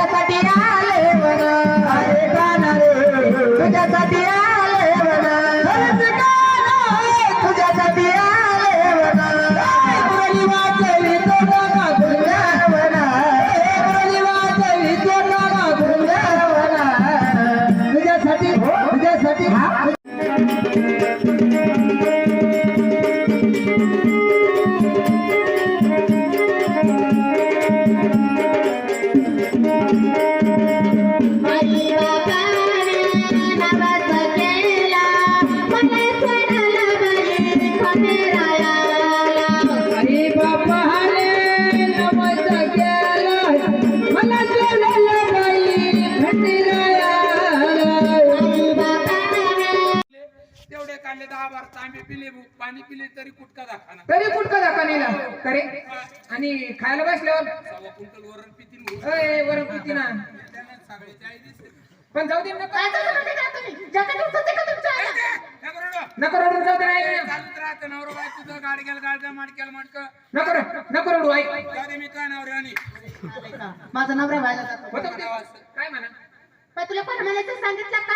तुझ्यासाठी आले वर. अरे गाणं रे. तुझ्यासाठी आले वर. तुझ्यासाठी आले वर. मुरली वाजली तो गाणं मुरली वाजली तो गाणं तुझ्यासाठी तुझ्यासाठी. हरी तेवढे काढले दहा बार तांबे पिले पाणी पिले तरी कुटका दाखाना तरी कुठं दाखवा नेला करे आणि खायला बसल्यावर? सव्वा क्विंटल वरण पितील अय वरण ना त्यांना पण जाऊ दे नको. रडू. नको रडू जाऊ दे ए, नाही. चालत राहतं नवरा बाय तुझं गाडी गेलं गाडीचं माडक्याला माडक. नको रड- नको रडू ऐक जाऊ दे मी काय नवरे आणि माझा नवरा व्हायला. काय म्हणा? तुला पण म्हणायचं सांगितलं का?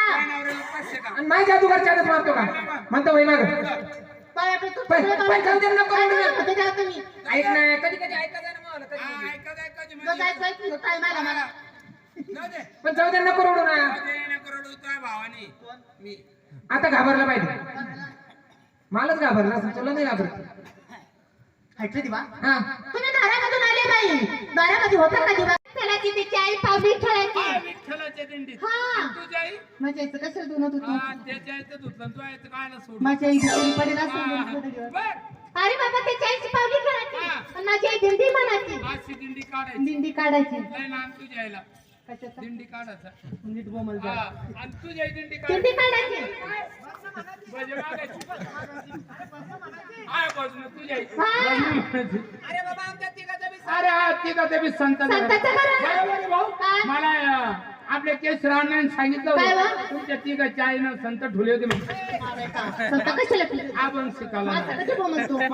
आणि माझ्या जादूगार चालत मारतो का? म्हणतो वय माग. बाळा, तू पण- तुला पण जाऊ दे, नको काय रडू. झालं होतं तेव्हा तुम्ही? ऐक ना कधी कधी ऐका ना मला कधी हा, कधी. ऐका ऐकायची तो म्हणजे. काय मला मला दे. पण जाऊ दे नको रडू ना. जाऊ दे नको रडू तुझ्या भावानी. मी. आता घाबरला पाहिजे. मलाच घाबरला असं तुला नाही घाबरत. हटले दिवा? हा. तुम्ही दारामधून आले बाई. दारामध्ये होता का दिवा? त्याला तिची आई पावली खेळायची हा, विठ्ठलाच्या दिंडीत हा. आणि तुझी आई माझ्या आईचं कसं धुणत होती हा, त्याच्या आईचं धुतलं तू आईचं काय ना सोड माझ्या आई घरी पडेल असं होती. बर अरे बाबा त्याची आईची पावली खेळायची हा. आणि माझी आई दिंडी म्हणायची अशी दिंडी काढायची दिंडी काढायची लय लहान तुझ्या आईला कशाचा दिंडी काढायचा नीट बोमल हा, आणि तुझ्या आई दिंडी दिंडी काढायची काढायची म्हणजे मागायची. आहे बाजूनं तुझ्या आई. हा. बाजूनं म्हणायची. अरे बाबा आमच्या तिघाचं बी अरे हा तिघा बी संत संताचं बरं. बरोबर आहे भाऊ काय? मला अं, आपल्या केस राणाने सांगितलं काय होतं. बा? तुमच्या तिघाच्या आईनं संत ठुले होते म्हणून. संत कशाला पिली? आपण शिकायला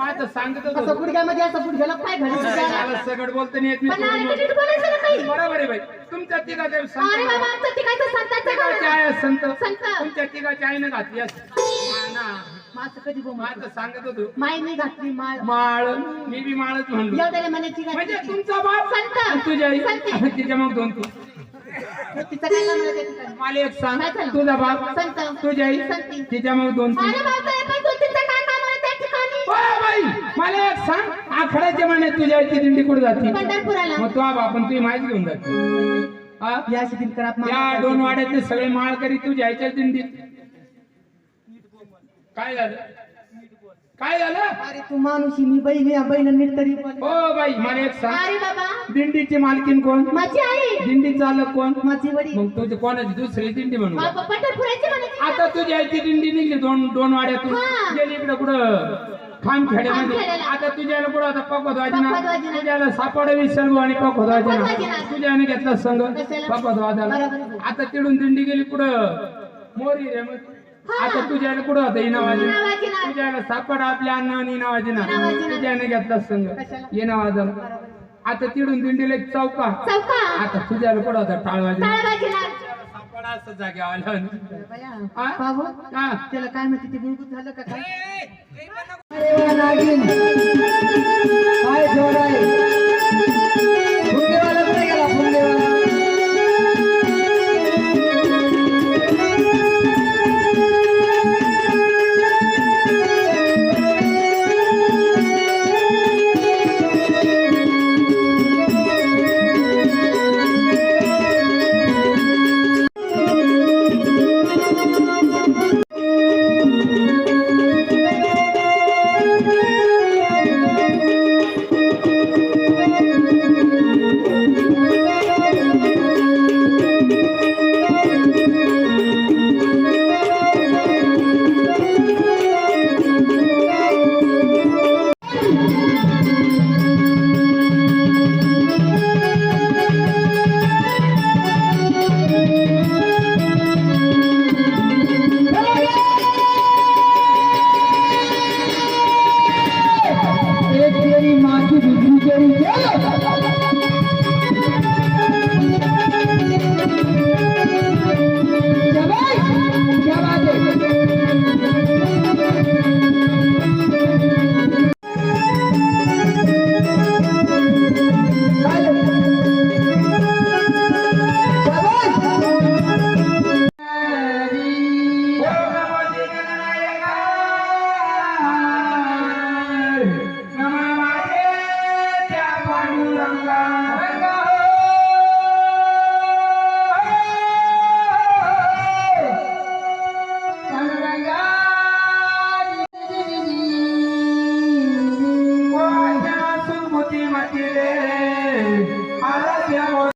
असं सांगत असं होतो गुडघ्यामध्ये असं गुडघ्याला पाय घालायचं मला सगळं बोलता नाही येत मी पण अरे सोडून नीट बोलायचं ना काही बोलतो. बरोबर आहे बाई तुमच्या अरे बाबा संत संताचं घर आई संत संत. तुमच्या तिघाच्या आईनं घातली असं. ना. माझं कधी बोमल माझं सांगत होतो माय मी घातली माळ माळ मी बी माळच म्हणलो एवढ्याला म्हणायची म्हणजे तुमचा बाप संत. आणि तुझ्या आई संत. तिच्या मग दोन तू तिचं काय काम आहे त्या ठिकाणी? मला एक सांग काय झालं? तुझा बाप संत. तुझ्या आई संती. तिच्या मग दोन तू अरे बाबा पण तू तिचं काय काम आहे त्या ठिकाणी ओ बाई मला एक सांग आखड्याच्या महिन्यात तुझ्या आईची दिंडी कुठे जाते पंढरपुराला मग तो आपण तुझी माहिती घेऊन जाते हा? या दोन वाड्यातले सगळे माळकरी तुझ्या आईच्या दिंडीत काय झालं? काय झालं? अरे तू माणूशी मी बहीण या बहीण नीट तरी. ओ बाई मला एक सांग. अरे बाबा. दिंडीची मालकीन कोण? माझी आई. दिंडी चालक कोण? माझी वडील. मग तुझी कोणाची? दुसरी दिंडी म्हणू बाबा पंढरपुराची म्हणायची. आता तुझी आईची दिंडी निघली दोन दोन वाड्यातून हा. गेली इकडे कुठं? खामखेड्यामध्ये खामखेड्याला. आता तुझ्याला कुठं आता पकवत पकवत तुझ्याला सापडा विसर्ग आणि पकवत पकवत वाजना वाजना. तुझ्याने घेतला संघ. कशाला? बरोबर. आहे. आता तिडून दिंडी गेली कुठं? मोरी रे मग. हा. आता तुझ्याला कुठं होतं? इनावाजी. तुझ्याला सापडा आपल्या अन्न आणि इनावाजीना इनावाजीना. तुझ्याने घेतला संघ. कशाला? इनावाजाला आता तिडून दिंडीला एक चौका. आता तुझ्याला कुठं होता? टाळवाजी टाळवाची ना सापडा असं जागे आलं हा? त्याला काय माहिती झालं का काय?